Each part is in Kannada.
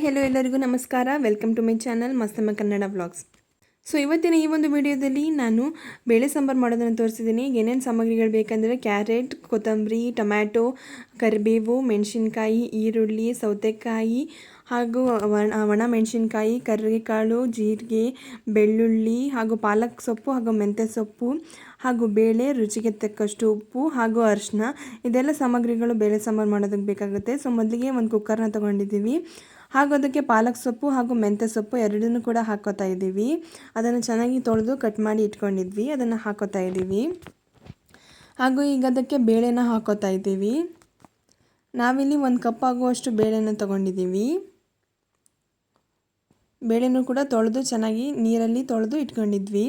ಹೆಲೋ ಎಲ್ಲರಿಗೂ ನಮಸ್ಕಾರ. Welcome to my channel Mastamma Kannada vlogs so ಇವತ್ತಿನ ಈ ಒಂದು ವಿಡಿಯೋದಲ್ಲಿ ನಾನು ಬೇಳೆ ಸಾಂಬಾರು ಮಾಡೋದನ್ನು ತೋರಿಸಿದ್ದೀನಿ. ಏನೇನು ಸಾಮಗ್ರಿಗಳು ಬೇಕಂದರೆ ಕ್ಯಾರೆಟ್, ಕೊತ್ತಂಬರಿ, ಟೊಮ್ಯಾಟೊ, ಕರಿಬೇವು, ಮೆಣಸಿನ್ಕಾಯಿ, ಈರುಳ್ಳಿ, ಸೌತೆಕಾಯಿ ಹಾಗೂ ಒಣ ಒಣ ಮೆಣಸಿನ್ಕಾಯಿ ಕರಿಕಾಳು ಜೀರಿಗೆ, ಬೆಳ್ಳುಳ್ಳಿ ಹಾಗೂ ಪಾಲಕ್ ಸೊಪ್ಪು ಹಾಗೂ ಮೆಂತ್ಯ ಸೊಪ್ಪು ಹಾಗೂ ಬೇಳೆ, ರುಚಿಗೆ ತಕ್ಕಷ್ಟು ಉಪ್ಪು ಹಾಗೂ ಅರಿಶಿನ ಇದೆಲ್ಲ ಸಾಮಗ್ರಿಗಳು ಬೇಳೆ ಸಾಂಬಾರು ಮಾಡೋದಕ್ಕೆ ಬೇಕಾಗುತ್ತೆ. ಸೊ ಮೊದಲಿಗೆ ಒಂದು ಕುಕ್ಕರ್ನ ತೊಗೊಂಡಿದ್ದೀವಿ. ಹಾಗೂ ಅದಕ್ಕೆ ಪಾಲಕ್ ಸೊಪ್ಪು ಹಾಗೂ ಮೆಂತ್ಯ ಸೊಪ್ಪು ಎರಡನ್ನೂ ಕೂಡ ಹಾಕೋತಾ ಇದ್ದೀವಿ. ಅದನ್ನು ಚೆನ್ನಾಗಿ ತೊಳೆದು ಕಟ್ ಮಾಡಿ ಇಟ್ಕೊಂಡಿದ್ವಿ. ಅದನ್ನು ಹಾಕೋತಾ ಇದ್ದೀವಿ. ಹಾಗೂ ಈಗ ಅದಕ್ಕೆ ಬೇಳೆನ ಹಾಕೋತಾ ಇದ್ದೀವಿ. ನಾವಿಲ್ಲಿ ಒಂದು ಕಪ್ ಆಗುವಷ್ಟು ಬೇಳೆನ ತೊಗೊಂಡಿದ್ದೀವಿ. ಬೇಳೆನೂ ಕೂಡ ತೊಳೆದು ಚೆನ್ನಾಗಿ ನೀರಲ್ಲಿ ತೊಳೆದು ಇಟ್ಕೊಂಡಿದ್ವಿ.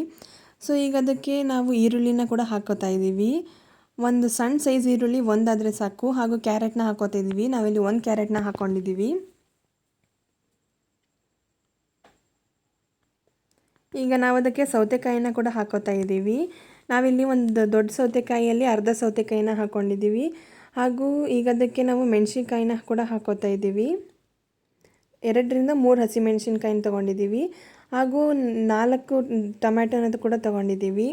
ಸೊ, ಈಗ ಅದಕ್ಕೆ ನಾವು ಈರುಳ್ಳಿನ ಕೂಡ ಹಾಕೋತಾ ಇದ್ದೀವಿ. ಒಂದು ಸಣ್ಣ ಸೈಜ್ ಈರುಳ್ಳಿ ಒಂದಾದರೆ ಸಾಕು. ಹಾಗೂ ಕ್ಯಾರೆಟ್ನ ಹಾಕೋತಾ ಇದ್ದೀವಿ. ನಾವಿಲ್ಲಿ ಒಂದು ಕ್ಯಾರೆಟ್ನ ಹಾಕ್ಕೊಂಡಿದ್ದೀವಿ ಈಗ ನಾವು ಅದಕ್ಕೆ ಸೌತೆಕಾಯಿನ ಕೂಡ ಹಾಕೋತಾ ಇದ್ದೀವಿ. ನಾವಿಲ್ಲಿ ಒಂದು ದೊಡ್ಡ ಸೌತೆಕಾಯಿಯಲ್ಲಿ ಅರ್ಧ ಸೌತೆಕಾಯಿನ ಹಾಕ್ಕೊಂಡಿದ್ದೀವಿ ಹಾಗೂ ಈಗ ಅದಕ್ಕೆ ನಾವು ಮೆಣಸಿನ್ಕಾಯಿನ ಕೂಡ ಹಾಕೋತಾ ಇದ್ದೀವಿ. ಎರಡರಿಂದ ಮೂರು ಹಸಿಮೆಣಸಿನ್ಕಾಯಿನ ತೊಗೊಂಡಿದ್ದೀವಿ. ಹಾಗೂ ನಾಲ್ಕು ಟೊಮ್ಯಾಟೊನ ಕೂಡ ತೊಗೊಂಡಿದ್ದೀವಿ.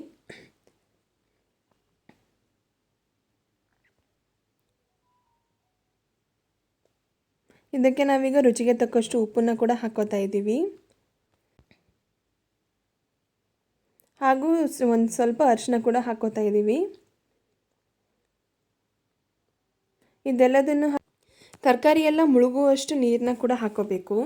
ಇದಕ್ಕೆ ನಾವೀಗ ರುಚಿಗೆ ತಕ್ಕಷ್ಟು ಉಪ್ಪನ್ನು ಕೂಡ ಹಾಕೋತಾ ಇದ್ದೀವಿ. ಹಾಗೂ ಒಂದು ಸ್ವಲ್ಪ ಅರಿಶಿನ ಕೂಡ ಹಾಕೋತಾ ಇದ್ದೀವಿ ಇದೆಲ್ಲದನ್ನು ತರಕಾರಿ ಎಲ್ಲ ಮುಳುಗುವಷ್ಟು ನೀರನ್ನ ಕೂಡ ಹಾಕೋಬೇಕು.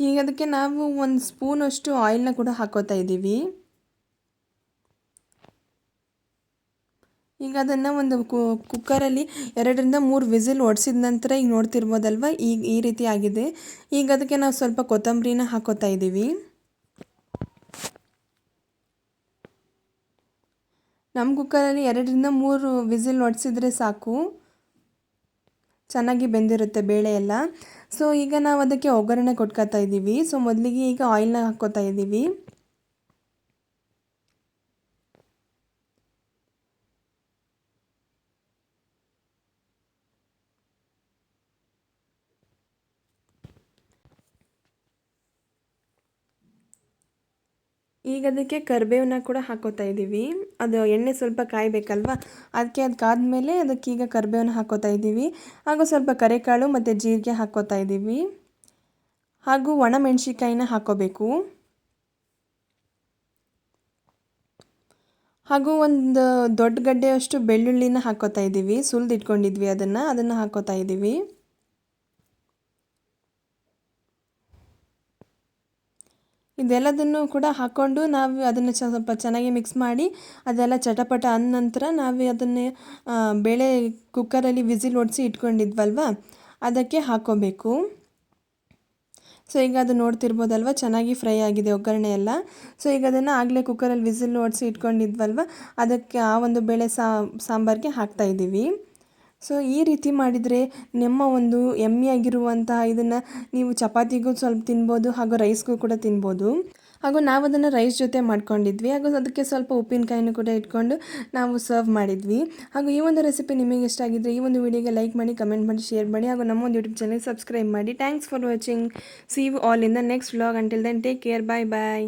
ಈಗ ಅದಕ್ಕೆ ನಾವು ಒಂದು ಸ್ಪೂನಷ್ಟು ಆಯಿಲ್ನ ಕೂಡ ಹಾಕೋತಾ ಇದ್ದೀವಿ ಈಗ ಅದನ್ನು ಒಂದು ಕುಕ್ಕರಲ್ಲಿ ಎರಡರಿಂದ ಮೂರು ವಿಸಿಲ್ ಒಡಿಸಿದ ನಂತರ ಈಗ ನೋಡ್ತಿರ್ಬೋದಲ್ವ? ಈಗ ಈ ರೀತಿ ಆಗಿದೆ. ಈಗ ಅದಕ್ಕೆ ನಾವು ಸ್ವಲ್ಪ ಕೊತ್ತಂಬರಿನ ಹಾಕೋತಾ ಇದ್ದೀವಿ. ನಮ್ಮ ಕುಕ್ಕರಲ್ಲಿ ಎರಡರಿಂದ ಮೂರು ವಿಸಿಲ್ ಒಡಿಸಿದ್ರೆ ಸಾಕು. ಚೆನ್ನಾಗಿ ಬೆಂದಿರುತ್ತೆ ಬೇಳೆ ಎಲ್ಲ. ಸೊ, ಈಗ ನಾವು ಅದಕ್ಕೆ ಒಗ್ಗರಣೆ ಕೊಟ್ಕೋತಾ ಇದ್ದೀವಿ. ಸೊ, ಮೊದಲಿಗೆ ಈಗ ಆಯಿಲ್ನ ಹಾಕ್ಕೋತಾ ಇದ್ದೀವಿ. ಈಗ ಅದಕ್ಕೆ ಕರಿಬೇವನ್ನ ಕೂಡ ಹಾಕೋತಾ ಇದ್ದೀವಿ. ಅದು ಎಣ್ಣೆ ಸ್ವಲ್ಪ ಕಾಯಬೇಕಲ್ವ? ಅದಕ್ಕೆ ಅದು ಕಾದ್ಮೇಲೆ ಅದಕ್ಕೆ ಈಗ ಕರಿಬೇವನ್ನ ಹಾಕೋತಾ ಇದ್ದೀವಿ. ಹಾಗೂ ಸ್ವಲ್ಪ ಕರೆಕಾಳು ಮತ್ತು ಜೀರಿಗೆ ಹಾಕೋತಾ ಇದ್ದೀವಿ. ಹಾಗೂ ಒಣ ಮೆಣಸಿಕಾಯಿನ ಹಾಕೋಬೇಕು. ಹಾಗೂ ಒಂದು ದೊಡ್ಡ ಗಡ್ಡೆಯಷ್ಟು ಬೆಳ್ಳುಳ್ಳಿನ ಹಾಕೋತಾ ಇದ್ದೀವಿ. ಸುಲಿದಿಟ್ಕೊಂಡಿದ್ವಿ ಅದನ್ನು. ಅದನ್ನು ಹಾಕೋತಾ ಇದ್ದೀವಿ. ಇದೆಲ್ಲದನ್ನು ಕೂಡ ಹಾಕ್ಕೊಂಡು ನಾವು ಅದನ್ನು ಸ್ವಲ್ಪ ಚೆನ್ನಾಗಿ ಮಿಕ್ಸ್ ಮಾಡಿ ಅದೆಲ್ಲ ಚಟಪಟ ಅಂದ ನಂತರ ನಾವು ಅದನ್ನೇ ಬೇಳೆ ಕುಕ್ಕರಲ್ಲಿ ವಿಸಿಲ್ ಓಡಿಸಿ ಇಟ್ಕೊಂಡಿದ್ವಲ್ವ? ಅದಕ್ಕೆ ಹಾಕ್ಕೋಬೇಕು. ಸೊ ಈಗ ಅದು ನೋಡ್ತಿರ್ಬೋದಲ್ವ? ಚೆನ್ನಾಗಿ ಫ್ರೈ ಆಗಿದೆ ಒಗ್ಗರಣೆ ಎಲ್ಲ. ಸೊ ಈಗ ಅದನ್ನು ಆಗಲೇ ಕುಕ್ಕರಲ್ಲಿ ವಿಸಿಲ್ ಓಡಿಸಿ ಇಟ್ಕೊಂಡಿದ್ವಲ್ವ? ಅದಕ್ಕೆ ಆ ಒಂದು ಬೇಳೆ ಸಾಂಬಾರಿಗೆ ಹಾಕ್ತಾಯಿದ್ದೀವಿ ಸೊ, ಈ ರೀತಿ ಮಾಡಿದರೆ ನಿಮ್ಮ ಒಂದು ಎಮ್ಮಿಯಾಗಿರುವಂತಹ ಇದನ್ನು ನೀವು ಚಪಾತಿಗೂ ಸ್ವಲ್ಪ ತಿನ್ಬೋದು ಹಾಗೂ ರೈಸ್ಗೂ ಕೂಡ ತಿನ್ಬೋದು. ಹಾಗೂ ನಾವು ಅದನ್ನು ರೈಸ್ ಜೊತೆ ಮಾಡ್ಕೊಂಡಿದ್ವಿ. ಹಾಗೂ ಅದಕ್ಕೆ ಸ್ವಲ್ಪ ಉಪ್ಪಿನಕಾಯಿನೂ ಕೂಡ ಇಟ್ಕೊಂಡು ನಾವು ಸರ್ವ್ ಮಾಡಿದ್ವಿ. ಹಾಗೂ ಈ ಒಂದು ರೆಸಿಪಿ ನಿಮಗೆ ಇಷ್ಟ ಆಗಿದ್ದರೆ ಈ ಒಂದು ವಿಡಿಯೋಗೆ ಲೈಕ್ ಮಾಡಿ, ಕಮೆಂಟ್ ಮಾಡಿ, ಶೇರ್ ಮಾಡಿ ಹಾಗೂ ನಮ್ಮ ಒಂದು ಯೂಟ್ಯೂಬ್ ಚಾನಲ್ ಸಬ್ಸ್ಕ್ರೈಬ್ ಮಾಡಿ. Thanks for watching. See you all in the next vlog until then take care bye bye